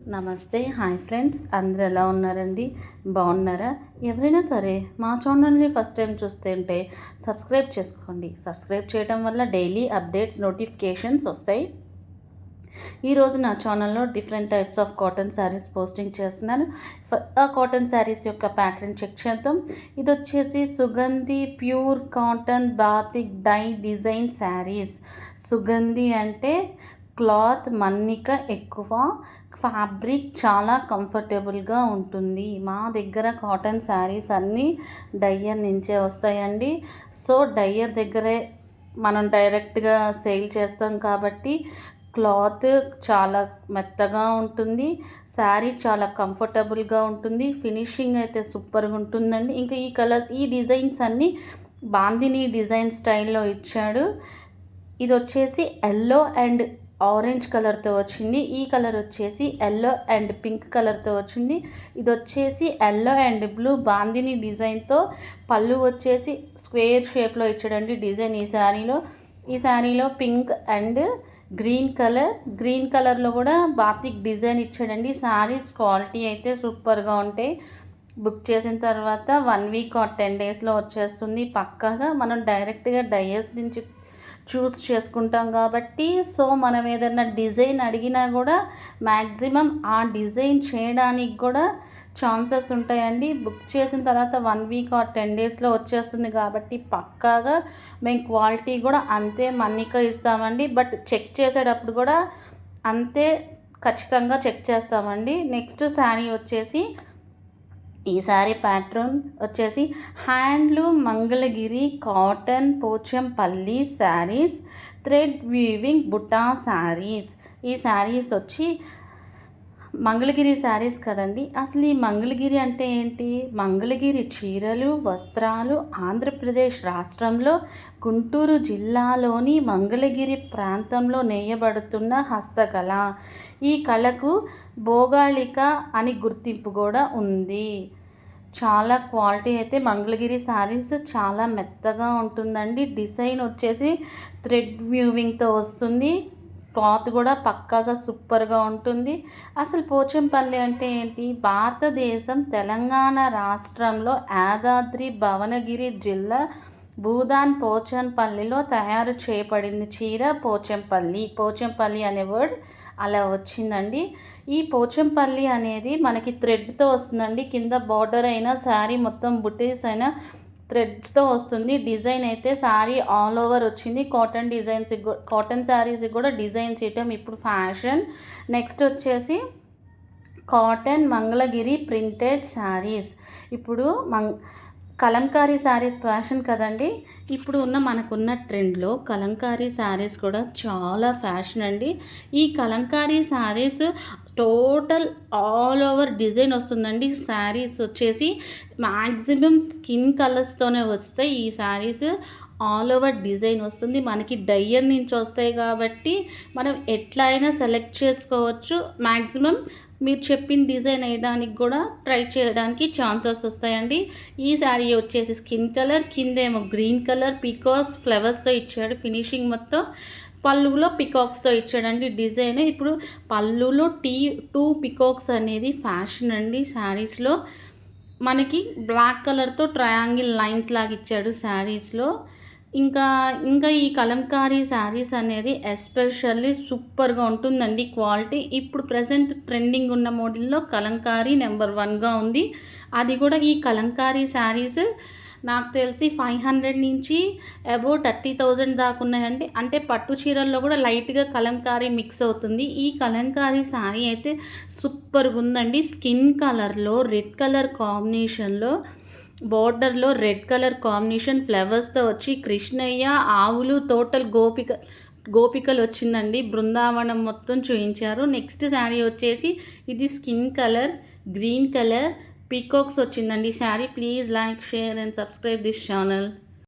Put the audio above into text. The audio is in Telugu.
నమస్తే హాయ్ ఫ్రెండ్స్. అందరూ ఎలా ఉన్నారండి? బాగున్నారా? ఎవరైనా సరే మా ఛానల్ని ఫస్ట్ టైం చూస్తుంటే సబ్స్క్రైబ్ చేసుకోండి. సబ్స్క్రైబ్ చేయడం వల్ల డైలీ అప్డేట్స్ నోటిఫికేషన్స్ వస్తాయి. ఈరోజు నా ఛానల్లో different types of cotton saris posting చేస్తున్నాను. ఆ కాటన్ శారీస్ యొక్క ప్యాటర్న్ చెక్ చేద్దాం. ఇది వచ్చేసి Sugandhi pure cotton batik dye design saris. Sugandhi అంటే క్లాత్ మన్నిక ఎక్కువ ఫ్యాబ్రిక్ చాలా కంఫర్టబుల్గా ఉంటుంది. మా దగ్గర కాటన్ శారీస్ అన్నీ డయ్యర్ నుంచే వస్తాయండి. సో డయ్యర్ దగ్గరే మనం డైరెక్ట్గా సేల్ చేస్తాం కాబట్టి క్లాత్ చాలా మెత్తగా ఉంటుంది. శారీ చాలా కంఫర్టబుల్గా ఉంటుంది. ఫినిషింగ్ అయితే సూపర్గా ఉంటుందండి. ఇంకా ఈ కలర్ ఈ డిజైన్స్ అన్నీ బాందిని డిజైన్ స్టైల్లో ఇచ్చాడు. ఇది వచ్చేసి ఎల్లో అండ్ ఆరెంజ్ కలర్తో వచ్చింది. ఈ కలర్ వచ్చేసి ఎల్లో అండ్ పింక్ కలర్తో వచ్చింది. ఇది వచ్చేసి ఎల్లో అండ్ బ్లూ బాందిని డిజైన్తో. పళ్ళు వచ్చేసి స్క్వేర్ షేప్లో ఇచ్చాడండి డిజైన్ ఈ శారీలో. ఈ శారీలో pink and green colour. Green కలర్లో కూడా బాతిక్ డిజైన్ ఇచ్చాడండి. శారీస్ క్వాలిటీ అయితే సూపర్గా ఉంటాయి. బుక్ చేసిన తర్వాత వన్ వీక్ ఆర్ టెన్ డేస్లో వచ్చేస్తుంది. పక్కాగా మనం డైరెక్ట్గా డయస్ నుంచి చూస్ చేసుకుంటాం కాబట్టి సో మనం ఏదైనా డిజైన్ అడిగినా కూడా మ్యాక్సిమం ఆ డిజైన్ చేయడానికి కూడా ఛాన్సెస్ ఉంటాయండి. బుక్ చేసిన తర్వాత వన్ వీక్ ఆర్ టెన్ డేస్లో వచ్చేస్తుంది కాబట్టి పక్కాగా మేము క్వాలిటీ కూడా అంతే మన్నిక ఇస్తామండి. బట్ చెక్ చేసేటప్పుడు కూడా అంతే ఖచ్చితంగా చెక్ చేస్తామండి. నెక్స్ట్ శారీ వచ్చేసి ఈ శారీ ప్యాట్రన్ వచ్చేసి handloom Mangalagiri cotton Pochampally saris thread weaving buta saris. ఈ శారీస్ వచ్చి మంగళగిరి శారీస్ కదండి. అసలు ఈ మంగళగిరి అంటే ఏంటి? మంగళగిరి చీరలు వస్త్రాలు ఆంధ్రప్రదేశ్ రాష్ట్రంలో గుంటూరు జిల్లాలోని మంగళగిరి ప్రాంతంలో నేయబడుతున్న హస్తకళ. ఈ కళకు భోగాళిక అని గుర్తింపు కూడా ఉంది. చాలా క్వాలిటీ అయితే మంగళగిరి శారీస్ చాలా మెత్తగా ఉంటుందండి. డిజైన్ వచ్చేసి థ్రెడ్ వ్యూవింగ్తో వస్తుంది. క్లాత్ కూడా పక్కాగా సూపర్గా ఉంటుంది. అసలు పోచంపల్లి అంటే ఏంటి? భారతదేశం తెలంగాణ రాష్ట్రంలో యాదాద్రి భువనగిరి జిల్లా భూదాన్ పోచంపల్లిలో తయారు చేయబడింది చీర పోచంపల్లి. పోచంపల్లి అనే వర్డ్ అలా వచ్చిందండి. ఈ పోచంపల్లి అనేది మనకి థ్రెడ్తో వస్తుందండి. కింద బార్డర్ అయినా శారీ మొత్తం బుటీస్ అయినా థ్రెడ్స్తో వస్తుంది. డిజైన్ అయితే శారీ ఆల్ ఓవర్ వచ్చింది. కాటన్ డిజైన్స్ కాటన్ శారీస్కి కూడా డిజైన్స్ ఇవ్వటం ఇప్పుడు ఫ్యాషన్ నెక్స్ట్ వచ్చేసి కాటన్ మంగళగిరి ప్రింటెడ్ శారీస్ ఇప్పుడు మంగ్ కలంకారీ శారీస్ ఫ్యాషన్ కదండి. ఇప్పుడు ఉన్న మనకున్న ట్రెండ్లో కలంకారీ శారీస్ కూడా చాలా ఫ్యాషన్ అండి. ఈ Kalamkari saris total all over design వస్తుందండి. శారీస్ వచ్చేసి మ్యాక్సిమం స్కిన్ కలర్స్తోనే వస్తాయి ఈ శారీస్. ఆల్ ఓవర్ డిజైన్ వస్తుంది. మనకి డయ్యర్ నుంచి వస్తాయి కాబట్టి మనం ఎట్లా అయినా సెలెక్ట్ చేసుకోవచ్చు. మ్యాక్సిమం మీరు చెప్పిన డిజైన్ వేయడానికి కూడా ట్రై చేయడానికి ఛాన్సెస్ వస్తాయండి. ఈ శారీ వచ్చేసి స్కిన్ కలర్ కిందేమో గ్రీన్ కలర్ పికాస్ ఫ్లవర్స్తో ఇచ్చాడు. ఫినిషింగ్ మొత్తం పళ్ళులో పికాక్స్తో ఇచ్చాడండి డిజైన్. ఇప్పుడు పళ్ళులో టీ టూ పికాక్స్ అనేది ఫ్యాషన్ అండి శారీస్లో మనకి బ్లాక్ కలర్తో ట్రయాంగిల్ లైన్స్ లాగా ఇచ్చాడు శారీస్లో ఇంకా ఇంకా ఈ కలంకారీ శారీస్ అనేది ఎస్పెషల్లీ సూపర్గా ఉంటుందండి. క్వాలిటీ ఇప్పుడు ప్రజెంట్ ట్రెండింగ్ ఉన్న మోడల్లో కలంకారీ నెంబర్ వన్గా ఉంది. అది కూడా ఈ కలంకారీ శారీస్ నాకు తెలిసి ఫైవ్ హండ్రెడ్ నుంచి అబౌవ్ థర్టీ థౌజండ్ దాకా ఉన్నాయండి. అంటే పట్టు చీరల్లో కూడా లైట్గా కలంకారీ మిక్స్ అవుతుంది. ఈ కలంకారీ శారీ అయితే సూపర్గా ఉందండి. స్కిన్ కలర్లో రెడ్ కలర్ కాంబినేషన్లో బోర్డర్లో రెడ్ కలర్ కాంబినేషన్ ఫ్లవర్స్తో వచ్చి కృష్ణయ్య ఆవులు టోటల్ గోపిక గోపికలు వచ్చిందండి. బృందావనం మొత్తం చూపించారు నెక్స్ట్ శారీ వచ్చేసి ఇది skin colour green colour peacocks వచ్చిందండి sari. Please like share and subscribe this channel.